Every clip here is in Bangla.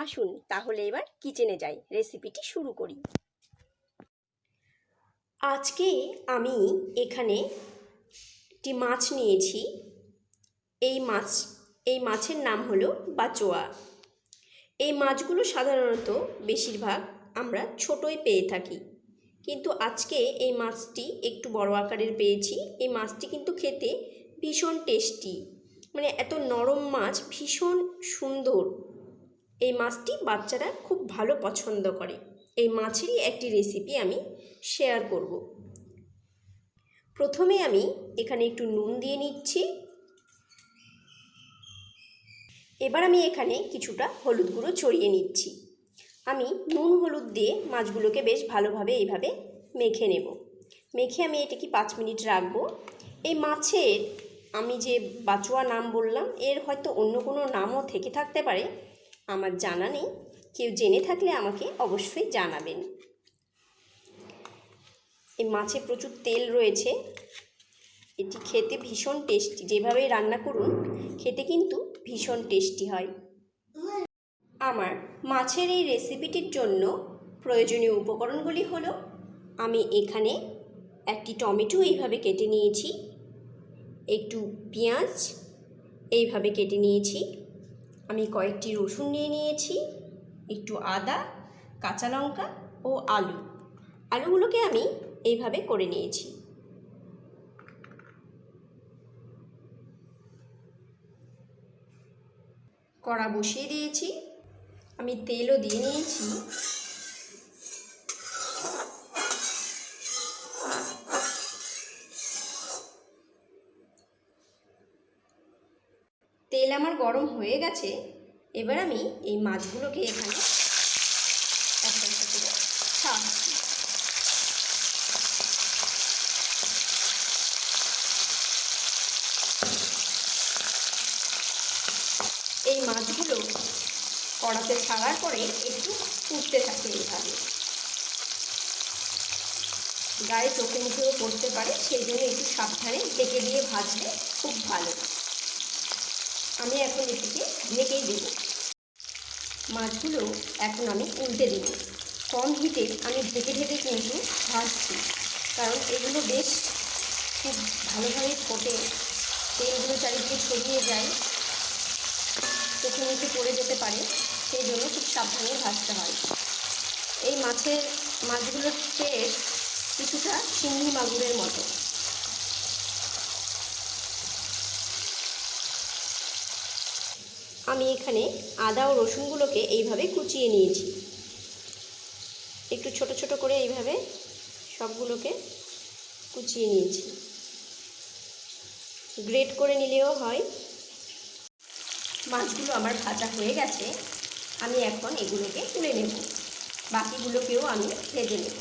আসুন, তাহলে এবার কিচেনে যাই। রেসিপিটি শুরু করি। আজকে আমি এখানে একটি মাছ নিয়েছি। এই মাছ, এই মাছের নাম হলো বাচোয়া। এই মাছগুলো সাধারণত বেশিরভাগ আমরা ছোটই পেয়ে থাকি। কিন্তু আজকে এই মাছটি একটু বড় আকারের পেয়েছি। এই মাছটি কিন্তু খেতে ভীষণ টেস্টি। মানে এত নরম মাছ, ভীষণ সুন্দর। এই মাছটি বাচ্চারা খুব ভালো পছন্দ করে। এই মাছেরই একটি রেসিপি আমি শেয়ার করব। প্রথমে আমি এখানে একটু নুন দিয়ে নিচ্ছি। এবার আমি এখানে কিছুটা হলুদ গুঁড়ো ছড়িয়ে নিচ্ছি। আমি নুন হলুদ দিয়ে মাছগুলোকে বেশ ভালোভাবে এইভাবে মেখে নেব। মেখে আমি এটাকে পাঁচ মিনিট রাখব। এই মাছের আমি যে বাচুয়া নাম বললাম, এর হয়তো অন্য কোনো নামও থেকে থাকতে পারে। আমার জানা নেই। কেউ জেনে থাকলে আমাকে অবশ্যই জানাবেন। এই মাছে প্রচুর তেল রয়েছে। এটি খেতে ভীষণ টেস্টি। যেভাবেই রান্না করুন, খেতে কিন্তু ভীষণ টেস্টি হয়। আমার মাছের এই রেসিপিটির জন্য প্রয়োজনীয় উপকরণগুলি হলো, আমি এখানে একটি টমেটো এইভাবে কেটে নিয়েছি, একটু পেঁয়াজ এইভাবে কেটে নিয়েছি আমি কয়েকটি রসুন নিয়ে নিয়েছি, একটু আদা, কাঁচা লঙ্কা ও আলু। আলুগুলোকে আমি এইভাবে করে নিয়েছি। কড়া বসিয়ে দিয়েছি। আমি তেলও দিয়ে নিয়েছি। তেল আমার গরম হয়ে গেছে, এবার আমি এই মাছগুলোকে এখানে এই মাছগুলো কড়াতে ছাড়ার পরে একটু ফুটতে থাকে এইভাবে। গায়ে চোখে মুখেও পড়তে পারে, সেই জন্য একটু সাবধানে ঢেকে দিয়ে ভাজলে খুব ভালো। আমি এখন এটিকে ঢেকেই দেব। মাছগুলো এখন আমি উল্টে দেব। কম হিটে আমি ঢেকে ঢেকে কিন্তু ভাজছি, কারণ এগুলো বেশ খুব ভালোভাবে ফোটে। তেলগুলো চারিদিকে ছড়িয়ে যায় চোখে মুখে পড়ে যেতে পারে, সেই জন্য খুব সাবধানে ভাজতে হয়। এই মাছের, মাছগুলোর টেস্ট কিছুটা চিংড়ি মাগুরের মতো। আমি এখানে আদা ও রসুনগুলোকে এইভাবে কুচিয়ে নিয়েছি। একটু ছোট ছোট করে এইভাবে সবগুলোকে কুচিয়ে নিয়েছি। গ্রেট করে নিলেও হয়। মাছগুলো আমার ভাজা হয়ে গেছে। আমি এখন এগুলোকে তুলে নেব। বাকিগুলোকেও আমি ভেজে নেব।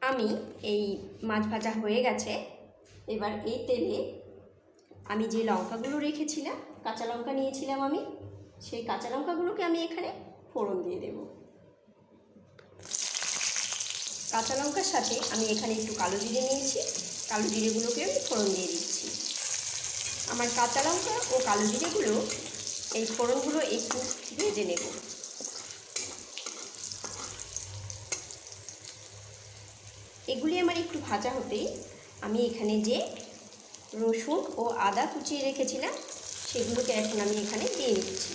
আমি এই মাছ ভাজা হয়ে গেছে। এবার এই তেলে আমি যে লঙ্কাগুলো রেখেছিলাম, কাঁচা লঙ্কা নিয়েছিলাম আমি, সেই কাঁচা লঙ্কাগুলোকে আমি এখানে ফোড়ন দিয়ে দেব। কাঁচা লঙ্কার সাথে আমি এখানে একটু কালো জিরে নিয়েছি, কালো জিরেগুলোকে আমি ফোড়ন দিয়ে দিচ্ছি। আমার কাঁচা লঙ্কা ও কালো জিরেগুলো এই ফোড়নগুলো একটু ভেজে নেব। এগুলি আমার একটু ভাজা হতেই আমি এখানে যে রসুন ও আদা কুচিয়ে রেখেছিলাম। সেগুলোকে এখন আমি এখানে দিয়ে নিচ্ছি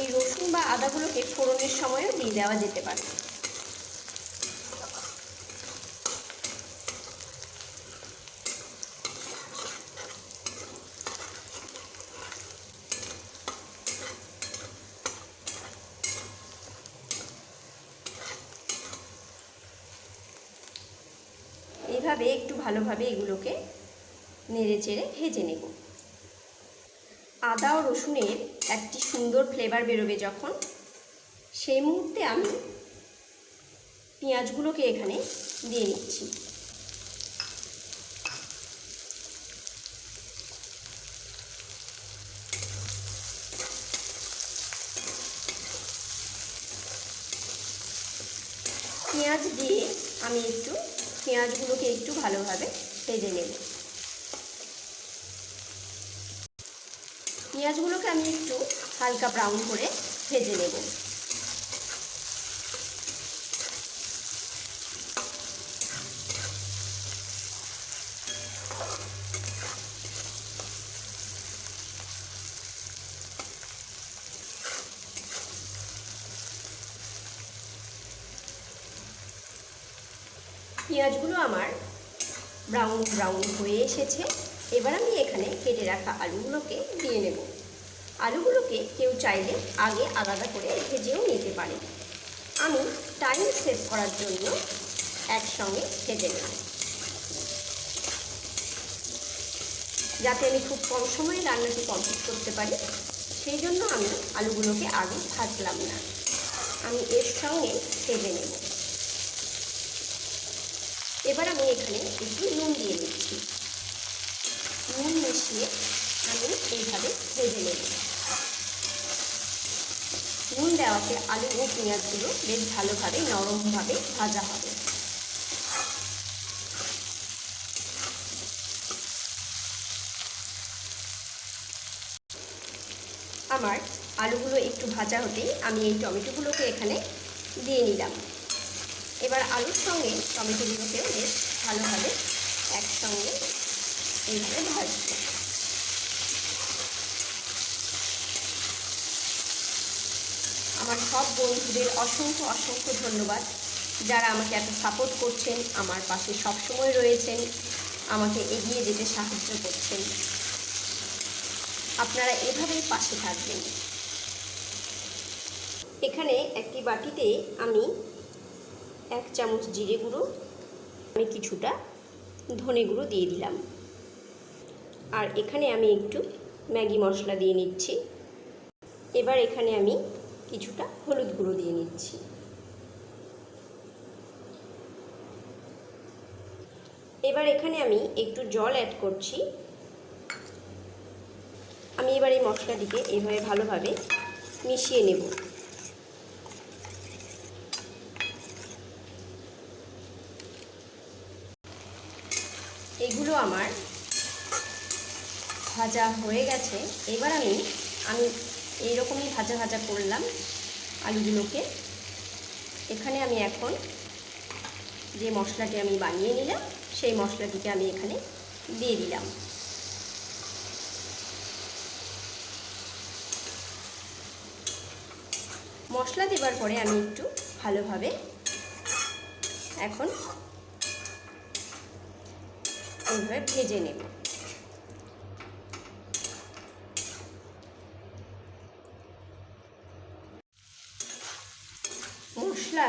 এই রসুন বা আদাগুলোকে ফোড়নের সময়ও দিয়ে দেওয়া যেতে পারে। এইভাবে একটু ভালোভাবে এগুলোকে নেড়ে চেড়ে ভেজে নেব। আদা ও রসুনের একটি সুন্দর ফ্লেভার বেরোবে যখন। সেই মুহূর্তে আমি পেঁয়াজগুলোকে এখানে দিয়ে নিচ্ছি। পেঁয়াজ দিয়ে আমি একটু পেঁয়াজগুলোকে একটু ভালোভাবে ভেজে নেব। পেঁয়াজগুলোকে আমি একটু হালকা ব্রাউন করে ভেজে নেব। পেঁয়াজগুলো আমার ব্রাউন ব্রাউন হয়ে এসেছে। এবার আমি এখানে কেটে রাখা আলুগুলোকে দিয়ে নেব। আলুগুলোকে কেউ চাইলে আগে আলাদা করে ভেজেও নিতে পারে। আমি টাইম সেভ করার জন্য একসঙ্গে ভেজে নেব। যাতে আমি খুব কম সময়ে রান্নাটি কমপ্লিট করতে পারি, সেই জন্য আমি আলুগুলোকে আগে ভাজলাম না। আমি এর সঙ্গে ভেজে নেব। এবার আমি এখানে একটু নুন দিয়ে নিচ্ছি নুন মিশিয়ে আমি এইভাবে ভেজে নেব। নুন দেওয়াতে আলু ও পেঁয়াজগুলো বেশ ভালোভাবে, নরমভাবে ভাজা হবে। আমার আলুগুলো একটু ভাজা হতেই আমি এই টমেটোগুলোকে এখানে দিয়ে নিলাম। এবার আলুর সঙ্গে টমেটোগুলোকেও বেশ ভালোভাবে একসঙ্গে এইভাবে ভাজবো। আমার সব বন্ধুদের অসংখ্য অসংখ্য ধন্যবাদ যারা আমাকে এত সাপোর্ট করছেন, আমার পাশে সবসময় রয়েছেন, আমাকে এগিয়ে যেতে সাহায্য করছেন। আপনারা এভাবেই পাশে থাকবেন। এখানে একটি বাটিতে আমি এক চামচ জিরে গুঁড়ো, আমি কিছুটা ধনে গুঁড়ো দিয়ে দিলাম। আর এখানে আমি একটু ম্যাগি মশলা দিয়ে নিচ্ছি। এবার এখানে আমি কিছুটা হলুদ গুঁড়ো দিয়ে নিচ্ছি। এবার এখানে আমি একটু জল অ্যাড করছি। আমি এবার এই মশলাটিকে এভাবে ভালোভাবে মিশিয়ে নেব। এগুলো আমার ভাজা হয়ে গেছে। এবার আমি আমি এইরকমই ভাজা ভাজা করলাম আলুগুলোকে। এখানে আমি এখন যে মশলাটি আমি বানিয়ে নিলাম, সেই মশলাটিকে আমি এখানে দিয়ে দিলাম। মশলা দেবার পরে আমি একটু ভালোভাবে এখন এইভাবে ভেজে নেব। মশলা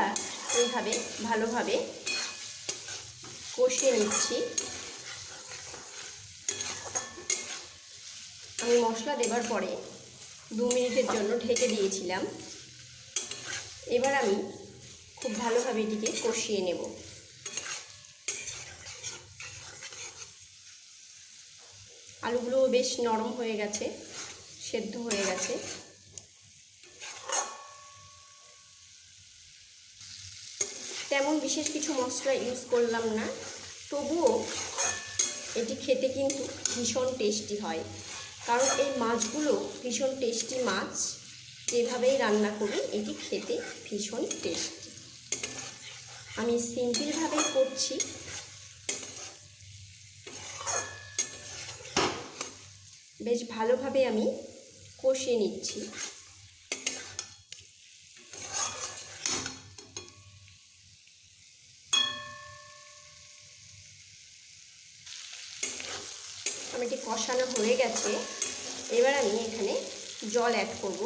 এইভাবে ভালোভাবে কষিয়ে নিচ্ছি। আমি মশলা দেবার পরে দু মিনিটের জন্য ঢেকে দিয়েছিলাম। এবার আমি খুব ভালোভাবে এটিকে কষিয়ে নেব। আলুগুলো বেশ নরম হয়ে গেছে, সেদ্ধ হয়ে গেছে। তেমন বিশেষ কিছু মশলা ইউজ করলাম না, তবুও এটি খেতে কিন্তু ভীষণ টেস্টি হয়। কারণ এই মাছগুলো ভীষণ টেস্টি মাছ, যেভাবেই রান্না করি এটি খেতে ভীষণ টেস্টি আমি সিম্পলভাবেই করছি। বেশ ভালোভাবে আমি কষিয়ে নিচ্ছি। আমি এটি কষানো হয়ে গেছে, এবার আমি এখানে জল অ্যাড করব।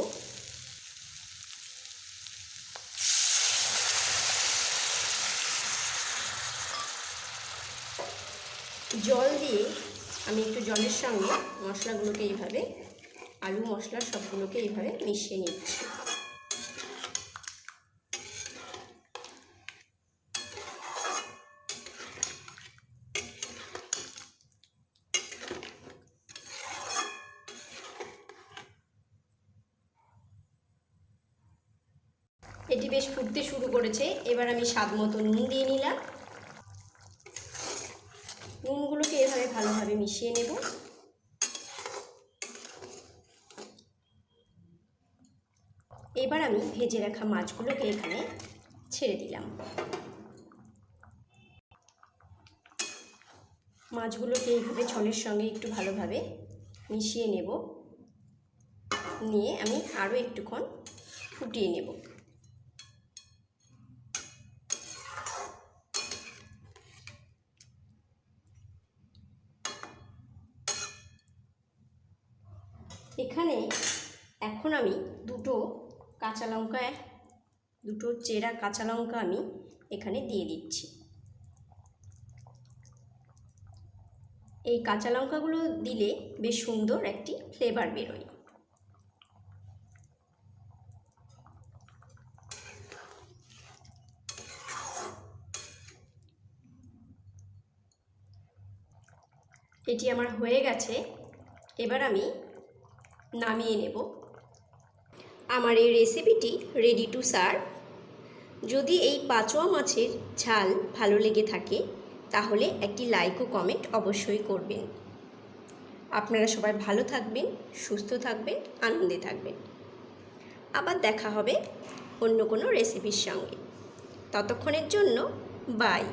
জল দিয়ে আমি একটু জলের সঙ্গে মশলাগুলোকে এইভাবে, আলু মশলা সবগুলোকে এইভাবে মিশিয়ে নিচ্ছি। এটি বেশ ফুটতে শুরু করেছে। এবার আমি স্বাদ মতো নুন দিয়ে নিলাম নুনগুলোকে এভাবে ভালোভাবে মিশিয়ে নেব। এবার আমি ভেজে রাখা মাছগুলোকে এখানে ছেড়ে দিলাম। মাছগুলোকে এইভাবে ছলের সঙ্গে একটু ভালোভাবে মিশিয়ে নেব। নিয়ে আমি আরও একটুক্ষণ ফুটিয়ে নেব এখানে এখন আমি দুটো কাঁচা লঙ্কা দুটো চেরা কাঁচা লঙ্কা আমি এখানে দিয়ে দিচ্ছি। এই কাঁচা লঙ্কাগুলো দিলে বেশ সুন্দর একটি ফ্লেভার বেরোয়। এটি আমার হয়ে গেছে, এবার আমি নামিয়ে নেব। আমার এই রেসিপিটি রেডি টু সার্ভ যদি এই পাচোয়া মাছের ঝাল ভালো লেগে থাকে, তাহলে একটি লাইক ও কমেন্ট অবশ্যই করবেন। আপনারা সবাই ভালো থাকবেন, সুস্থ থাকবেন, আনন্দে থাকবেন। আবার দেখা হবে অন্য কোনো রেসিপির সঙ্গে। ততক্ষণের জন্য বাই